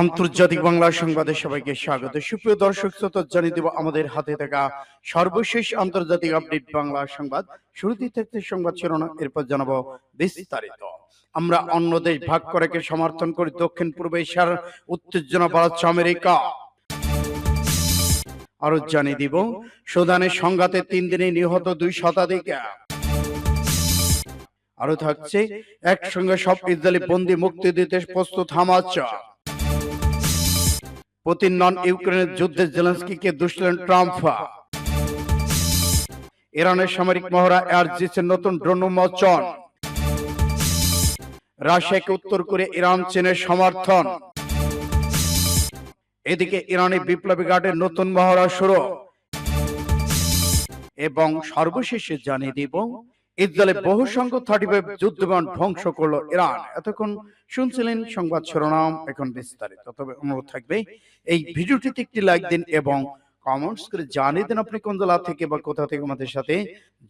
আন্তর্জাতিক বাংলা সংবাদে সবাইকে স্বাগত। সুপ্রিয় দর্শক, শ্রোতা জানিয়ে দেব আমাদের হাতে থাকা সর্বশেষ আন্তর্জাতিক আপডেট বাংলা সংবাদ। শুরুতেই থাকতে সংবাদ শিরোনাম, এরপর জানাব বিস্তারিত। আমরা অন্য দেশ ভাগ করাকে সমর্থন করি, দক্ষিণ পূর্ব এশিয়ার উত্তেজনা বাড়াচ্ছে আমেরিকা। আরও জানিয়ে দিব, সুদানের সংঘাতে তিন দিনে নিহত দুই শতাধিক। আরও থাকছে, একসঙ্গে সব ইসরায়েলি বন্দি মুক্তি দিতে প্রস্তুত হামাচ পুতিন নন ইউক্রেনের যুদ্ধে জেলেন্সকিকে দুষলেন ট্রাম্প। ইরানের সামরিক মহড়া এয়ার জিসের নতুন ড্রোন উন্মোচন। রাশিয়াকে উত্তর করে ইরান, চীনের সমর্থন। এদিকে ইরানি বিপ্লবী গার্ডের নতুন মহড়া শুরু। এবং সর্বশেষে জানিয়ে দিব ইসরায়েলে বহু সংখ্যক থার্টি ফাইভ যুদ্ধ বিমান ধ্বংস করল ইরান। এতক্ষণ শুনছিলেন সংবাদ শিরোনাম এখন বিস্তারিত। তবে অনুরোধ থাকবে এই ভিডিওটিতে একটি লাইক দিন এবং কমেন্টস করে জানিয়ে দিন আপনি কোন জেলা থেকে বা কোথা থেকে আমাদের সাথে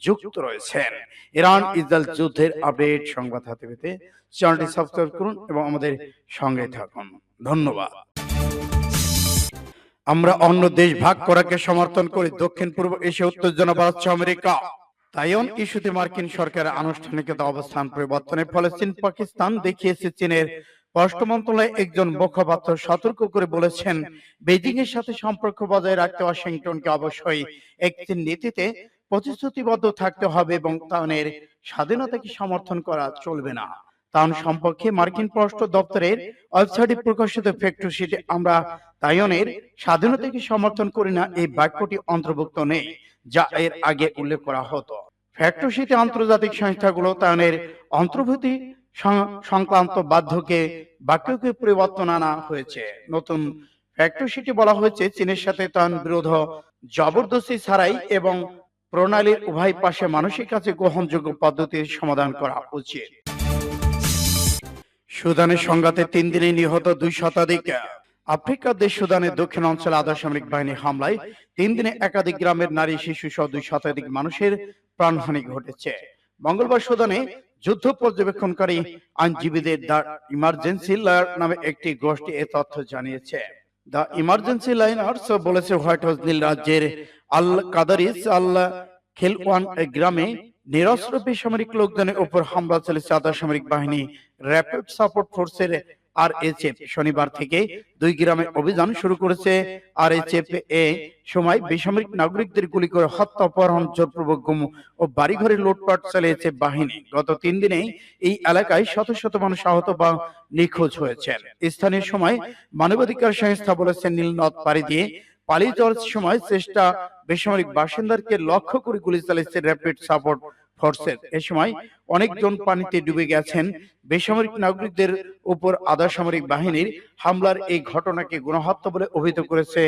যুক্ত রয়েছেন। ইরান ইসরায়েল যুদ্ধের আপডেট সংবাদ হাতে পেতে চ্যানেলটি সাবস্ক্রাইব করুন এবং আমাদের সঙ্গে থাকুন। ধন্যবাদ। আমরা অন্য দেশ ভাগ করাকে সমর্থন করি দক্ষিণ পূর্ব এশিয়া উত্তেজনা বাড়াচ্ছে আমেরিকা। তাইওয়ান ইস্যুতে মার্কিন সরকারের আনুষ্ঠানিকতা অবস্থান পরিবর্তনের ফলে চীন, পাকিস্তান দেখিয়েছে চীনের পররাষ্ট্র মন্ত্রণালয়ে একজন মুখপাত্র সতর্ক করে বলেছেন বেজিং এর সাথে সম্পর্ক বজায় রাখতে ওয়াশিংটনকে অবশ্যই একটি নীতিতে প্রতিশ্রুতিবদ্ধ থাকতে হবে এবং তাওয়ানের স্বাধীনতাকে সমর্থন করা চলবে না। তাওয়ান সম্পর্কে মার্কিন পররাষ্ট্র দপ্তরের ওয়েবসাইটে প্রকাশিত ফ্যাক্টর শিটে আমরা তাইওয়ানের স্বাধীনতাকে সমর্থন করি না, এই বাক্যটি অন্তর্ভুক্ত নেই। যা এর আগে উল্লেখ করা হতো। ফ্যাক্টরশিটে আন্তর্জাতিক সংস্থাগুলো তাইওয়ানের অন্তর্ভুক্তি সংক্রান্ত বাধ্যকে বাক্যকে পরিবর্তন আনা হয়েছে। নতুন ফ্যাক্টরশিটে বলা হয়েছে চীনের সাথে তান বিরোধ জবরদস্তি ছাড়াই এবং প্রণালীর উভয় পাশে মানুষের কাছে গ্রহণযোগ্য পদ্ধতির সমাধান করা উচিত। সুদানের সংঘাতে তিন দিনে নিহত দুই শতাধিক। আফ্রিকার দেশ সুদানের দক্ষিণ অঞ্চলে আধা সামরিক বাহিনী হামলায় তিন দিনে একাধিক গ্রামের নারী, শিশু সহ দুই শতাধিক মানুষের প্রাণহানি ঘটেছে। মঙ্গলবার সুদানে যুদ্ধ পর্যবেক্ষণকারী আইনজীবীদের দ্য ইমার্জেন্সি লয়ার নামে একটি গোষ্ঠী এ তথ্য জানিয়েছে। দ্য ইমার্জেন্সি লাইনার্স বলেছে, হোয়াইট হাউস নীল রাজ্যের আল কাদারিস আল খেলওয়ান গ্রামে নিরস্ত্র বেসামরিক লোকজনের উপর হামলা চালিয়েছে আধা সামরিক বাহিনী র্যাপিড সাপোর্ট ফোর্সের আর শনিবার থেকে দুই গ্রামে অভিযান শুরু করেছে আর এ সময় বেসামরিক নাগরিকদের গুলি করে হত্যা অপহরণ জোরপূর্বক গুম ও বাড়িঘরে লুটপাট চালিয়েছে বাহিনী। গত তিন দিনে এই এলাকায় শত শত মানুষ আহত বা নিখোঁজ হয়েছেন। স্থানীয় সময় মানবাধিকার সংস্থা বলেছে নীলনদ পাড়ি দিয়ে পালিয়ে যাওয়ার সময় চেষ্টা বেসামরিক বাসিন্দাকে লক্ষ্য করে গুলি চালিয়েছে র্যাপিড সাপোর্ট ফোর্সের। এ সময় অনেকজন পানিতে ডুবে গেছেন বেসামরিক নাগরিকদের উপর আধা সামরিক বাহিনীর হামলার এই ঘটনাকে গণহত্যা বলে অভিহিত করেছে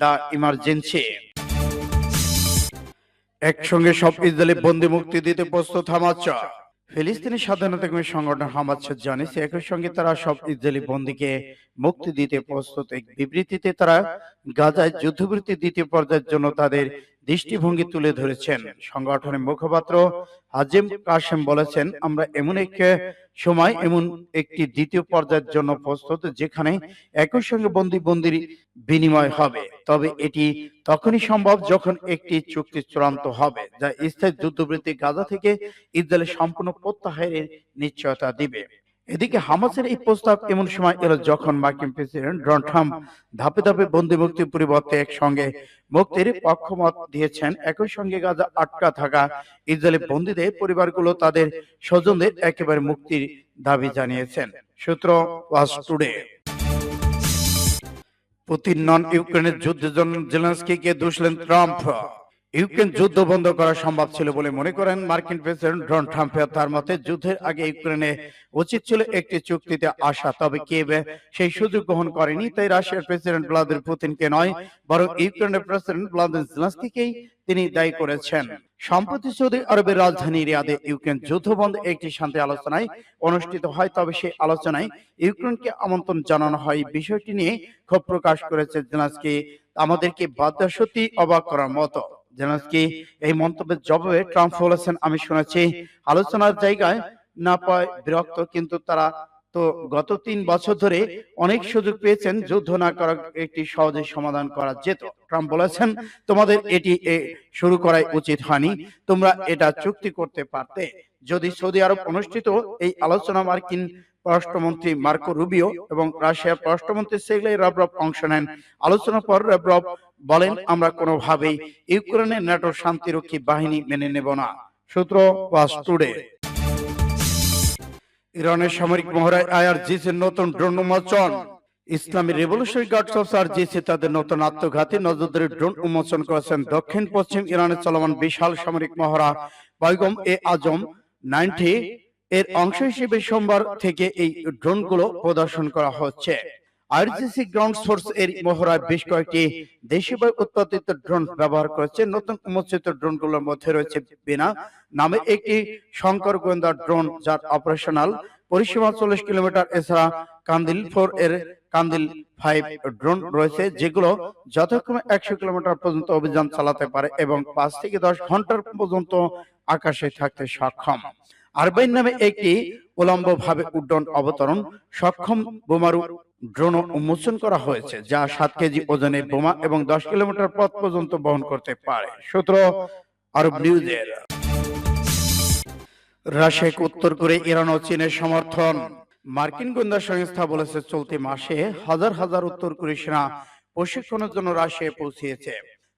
দা ইমার্জেন্সি। একসঙ্গে সব ইসরায়েলি বন্দি মুক্তি দিতে প্রস্তুত হামাচ ফিলিস্তিনি স্বাধীনতা কর্মী সংগঠন হামাজ জানিয়েছে, একই সঙ্গে তারা সব ইসরায়েলি বন্দীকে মুক্তি দিতে প্রস্তুত। এক বিবৃতিতে তারা গাজায় যুদ্ধবিরতি দ্বিতীয় পর্যায়ের জন্য তাদের দৃষ্টিভঙ্গি তুলে ধরেছেন। সংগঠনের মুখপাত্র হাজিম কাশেম বলেছেন, আমরা এমন এক সময়, এমন একটি দ্বিতীয় পর্যায়ের জন্য প্রস্তুত, যেখানে একই সঙ্গে বন্দি বন্দির বিনিময় হবে। তবে এটি তখনই সম্ভব যখন একটি চুক্তি চূড়ান্ত হবে, যা স্থায়ী যুদ্ধবৃত্তি গাজা থেকে ইসরায়েলের সম্পূর্ণ প্রত্যাহারের নিশ্চয়তা দিবে। এদিকে হামাসের এই প্রস্তাব এমন সময় এলো যখন মার্কিন প্রেসিডেন্ট ডোনাল্ড ট্রাম্প ধাপে ধাপে বন্দি মুক্তির পরিবর্তে একসঙ্গে মুক্তির পক্ষমত দিয়েছেন। একই সঙ্গে গাজা আটকা থাকা ইসরায়েলি বন্দীদের পরিবারগুলো তাদের স্বজনদের একেবারে মুক্তির দাবি জানিয়েছেন। সূত্র ওয়াজ টুডে। পুতিন নন ইউক্রেনের যুদ্ধের জন্য জেলেন্সকিকে দুষলেন ট্রাম্প। ইউক্রেন যুদ্ধ বন্ধ করা সম্ভব ছিল বলে মনে করেন মার্কিন প্রেসিডেন্ট ডোনাল্ড ট্রাম্প তার মতে যুদ্ধের আগে ইউক্রেনে উচিত ছিল একটি চুক্তিতে আসা, তবে কিয়েভ সেই সুযোগ গ্রহণ করেনি, তাই রাশিয়ার প্রেসিডেন্ট ভ্লাদিমির পুতিনকে নয়, বরং ইউক্রেনের প্রেসিডেন্ট ভ্লাদিমির জেলেনস্কিকেই তিনি দায়ী করেছেন। সম্প্রতি সৌদি আরবের রাজধানী রিয়াদে ইউক্রেন যুদ্ধ বন্ধ একটি শান্তি আলোচনায় অনুষ্ঠিত হয়, তবে সেই আলোচনায় ইউক্রেনকে আমন্ত্রণ জানানো হয়। বিষয়টি নিয়ে ক্ষোভ প্রকাশ করেছে জেলেনস্কি। আমাদেরকে বাধ্যা সত্যি অবাক করার মতো। জেলেনস্কি এই মন্তব্যের জবাবে ট্রাম্প বলেছেন, আমি শুনেছি আলোচনার জায়গায় না পায় বিরক্ত, কিন্তু তারা তো গত তিন বছর ধরে অনেক সুযোগ পেয়েছেন, যুদ্ধ না করা একটি সহজে সমাধান করা যেত। ট্রাম্প বলেছেন, তোমাদের এটি শুরু করাই উচিত হয়নি, তোমরা এটা চুক্তি করতে পারতে। যদি সৌদি আরব অনুষ্ঠিত এই আলোচনা মার্কিন পররাষ্ট্রমন্ত্রী মার্কো রুবিও এবং রাশিয়ার পররাষ্ট্রমন্ত্রী সেগলাই রাবরব অংশ নেন, আলোচনার পর রাবরব বলেন আমরা কোনোভাবেই ইউক্রেনের ন্যাটো শান্তিরক্ষী বাহিনী মেনে নেব না। সূত্র ওয়াস টুডে। ইরানের সামরিক মহড়ায় আইআরজিসির নতুন ড্রোন উন্মোচন। ইসলামী রেভলিউশনারি গার্ডস অফ আরজিসি তাদের নতুন আত্মঘাতী নজরদারি ড্রোন উন্মোচন করেছেন দক্ষিণ পশ্চিম ইরানের চলমান বিশাল সামরিক মহড়া পয়গম এ আজম নাইনটি এর অংশ হিসেবে সোমবার থেকে এই ড্রোনগুলো প্রদর্শন করা হচ্ছে। আরজিসি গ্রাউন্ড সোর্স এর মহড়ায় বেশ কয়েকটি উৎপাদিত ড্রোন ব্যবহার করেছে। নতুন উন্মোচিত মধ্যে রয়েছে বিনা নামে একটি শঙ্কর গোয়েন্দা ড্রোন যার অপারেশনাল পরিসীমা চল্লিশ কিলোমিটার, এছাড়া কান্দিল ফোর এর কান্দিল ফাইভ ড্রোন রয়েছে, যেগুলো যথাক্রমে একশো কিলোমিটার পর্যন্ত অভিযান চালাতে পারে এবং পাঁচ থেকে দশ ঘণ্টার পর্যন্ত আকাশে থাকতে সক্ষম। আরবাইন নামে একটি উলম্ব ভাবে উড্ডয়ন অবতরণ সক্ষম বোমারু ড্রোন উন্মোচন করা হয়েছে যা সাত কেজি ওজনে বোমা এবং দশ কিলোমিটার পথ পর্যন্ত বহন করতে পারে। সূত্র আরব নিউজের। রাশিয়াকে উত্তর করে ইরান ও চীনের সমর্থন। মার্কিন গোয়েন্দা সংস্থা বলেছে চলতি মাসে হাজার হাজার উত্তর কোরীয় সেনা প্রশিক্ষণের জন্য রাশিয়ায় পৌঁছিয়েছে।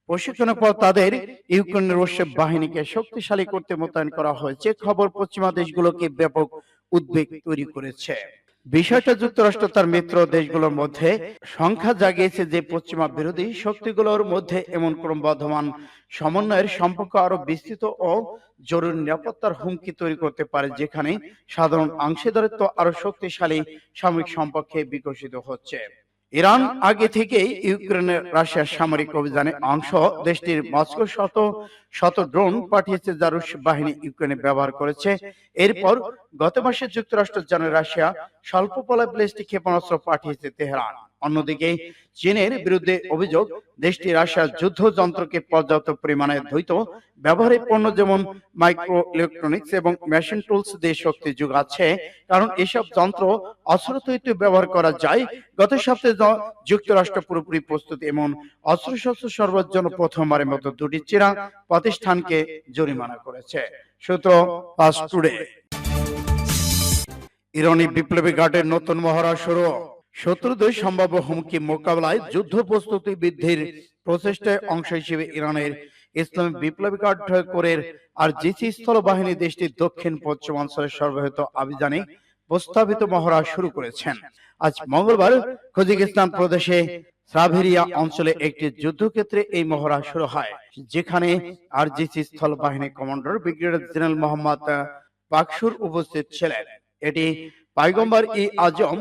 প্রশিক্ষণের পর তাদের ইউক্রেনের রুশ বাহিনীকে শক্তিশালী করতে মোতায়েন করা হয়েছে। খবর পশ্চিমা দেশগুলোকে ব্যাপক উদ্বেগ তৈরি করেছে। বিষয়টা যুক্তরাষ্ট্র তার মিত্র দেশগুলোর মধ্যে সংখ্যা জাগিয়েছে যে পশ্চিমা বিরোধী শক্তিগুলোর মধ্যে এমন ক্রমবর্ধমান সমন্বয়ের সম্পর্ক আরও বিস্তৃত ও জরুরি নিরাপত্তার হুমকি তৈরি করতে পারে, যেখানে সাধারণ অংশীদারিত্ব আরও শক্তিশালী সামরিক সম্পর্কে বিকশিত হচ্ছে। ইরান আগে থেকেই ইউক্রেনের রাশিয়ার সামরিক অভিযানে অংশ, দেশটির মস্কো শত শত ড্রোন পাঠিয়েছে যা রুশ বাহিনী ইউক্রেনে ব্যবহার করেছে। এরপর গত মাসে যুক্তরাষ্ট্র জানায় রাশিয়া স্বল্প পলায় ক্ষেপণাস্ত্র পাঠিয়েছে তেহরান। অন্যদিকে চীনের বিরুদ্ধে অভিযোগ, দেশটি রাশিয়ার যুদ্ধ যন্ত্রকে পর্যাপ্ত পরিমাণে দ্বৈত ব্যবহারিক পণ্য যেমন মাইক্রো ইলেকট্রনিক্স এবং মেশিন টুলস দিয়ে শক্তি যোগাচ্ছে, কারণ এসব যন্ত্র অস্ত্র তৈরিতে ব্যবহার করা যায়। গত সপ্তাহে যুক্তরাষ্ট্র পুরোপুরি প্রস্তুত এমন অস্ত্রশস্ত্র সরবরাহের জন্য প্রথমবারের মতো দুটি চীনা প্রতিষ্ঠানকে জরিমানা করেছে। সূত্র ফাস্ট টুডে ইরানি বিপ্লবী ঘাটের নতুন মহড়া শুরু। শত্রুদের সম্ভাব্য হুমকি মোকাবেলায় যুদ্ধ প্রস্তুতি বৃদ্ধির প্রচেষ্টায় অংশ হিসেবে ইরানের ইসলামী বিপ্লবী গার্ড কোরের আর জিসি স্থল বাহিনী দেশটির দক্ষিণ পশ্চিমাঞ্চলের সর্বহৃত অভিযানে প্রস্তাবিত মহড়া শুরু করেছেন। আজ মঙ্গলবার কজিকিস্তান প্রদেশে সাভেরিয়া অঞ্চলে একটি যুদ্ধক্ষেত্রে এই মহড়া শুরু হয়, যেখানে আর আরজিসি স্থল বাহিনী কমান্ডার ব্রিগেডিয়ার জেনারেল মোহাম্মদ পাকসুর উপস্থিত ছিলেন। এটি পাইগম্বর ই আজম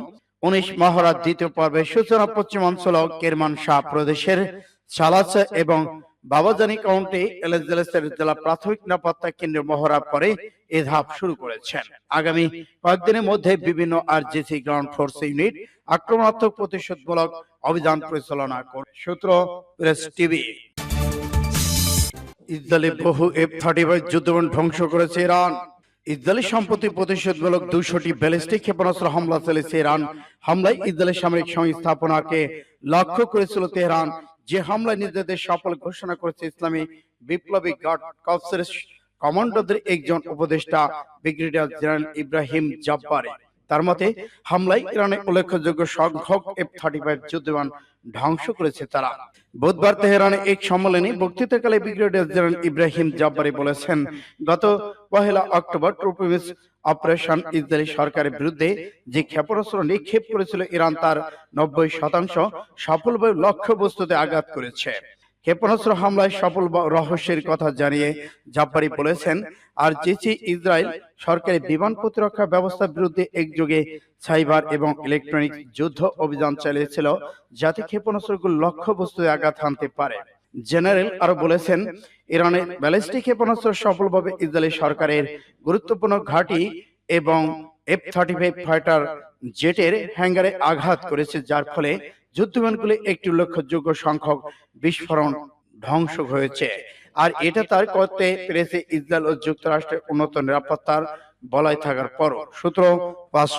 উনিশ মহড়ার দ্বিতীয় পর্বে সূচনা পশ্চিমাঞ্চল কেরমান শাহ প্রদেশের সালাচা এবং বাবাজানি কাউন্টি এলেজেলেসের জেলা প্রাথমিক নিরাপত্তা কেন্দ্রের মহড়ার পরে এ ধাপ শুরু করেছেন। আগামী কয়েকদিনের মধ্যে বিভিন্ন আরজিসি গ্রাউন্ড ফোর্স ইউনিট আক্রমণাত্মক প্রতিশোধমূলক অভিযান পরিচালনা করে সূত্র প্রেস টিভি। ইসরায়েলে বহু এফ থার্টি ফাইভ যুদ্ধবিমান ধ্বংস করেছে ইরান। ইসরায়েলি সম্প্রতি প্রতিশোধমূলক দুশোটি ব্যালিস্টিক ক্ষেপণাস্ত্র হামলা চালিয়েছে ইরান। হামলায় ইসরায়েলের সামরিক সংস্থাপনাকে লক্ষ্য করেছিল তেহরান যে হামলায় নিজেদের সফল ঘোষণা করেছে ইসলামী বিপ্লবী গার্ড কপসের কমান্ডোদের একজন উপদেষ্টা ব্রিগেডিয়ার জেনারেল ইব্রাহিম জব্বারি। তার মতে হামলায় ইরানের উল্লেখযোগ্য সংখ্যক এফ থার্টি ফাইভ যুদ্ধবিমান ধ্বংস করেছে তারা। বুধবার তেহরানে এক সম্মেলনে বক্তৃতাকালে ব্রিগেডিয়ার জেনারেল ইব্রাহিম জব্বারি বলেছেন গত পহেলা October true promise operation Israeli সরকারের বিরুদ্ধে যে ক্ষেপণাস্ত্র নিক্ষেপ করেছিল ইরান তার নব্বই শতাংশ সফলভাবে লক্ষ্যবস্তুতে আঘাত করেছে। ক্ষেপণাস্ত্র হামলায় সফল রহস্যের কথা জানিয়ে জাব্বারি বলেছেন, আর জেসি ইসরায়েল সরকারি বিমান প্রতিরক্ষা ব্যবস্থার বিরুদ্ধে একযোগে সাইবার এবং ইলেকট্রনিক যুদ্ধ অভিযান চালিয়েছিল যাতে ক্ষেপণাস্ত্রগুলো লক্ষ্যবস্তুতে আঘাত হানতে পারে। জেনারেল আরও বলেছেন ইরানের ব্যালিস্টিক ক্ষেপণাস্ত্র সফলভাবে ইসরায়েলি সরকারের গুরুত্বপূর্ণ ঘাঁটি এবং এফ থার্টি ফাইভ ফাইটার জেটের হ্যাঙ্গারে আঘাত করেছে, যার ফলে যুদ্ধবিমানগুলি একটি উল্লেখযোগ্য সংখ্যক বিস্ফোরণ ধ্বংস হয়েছে। আর এটা তার করতে পেরেছে ইসরায়েল ও যুক্তরাষ্ট্রের উন্নত নিরাপত্তার বলায় থাকার পরও, সূত্র পাস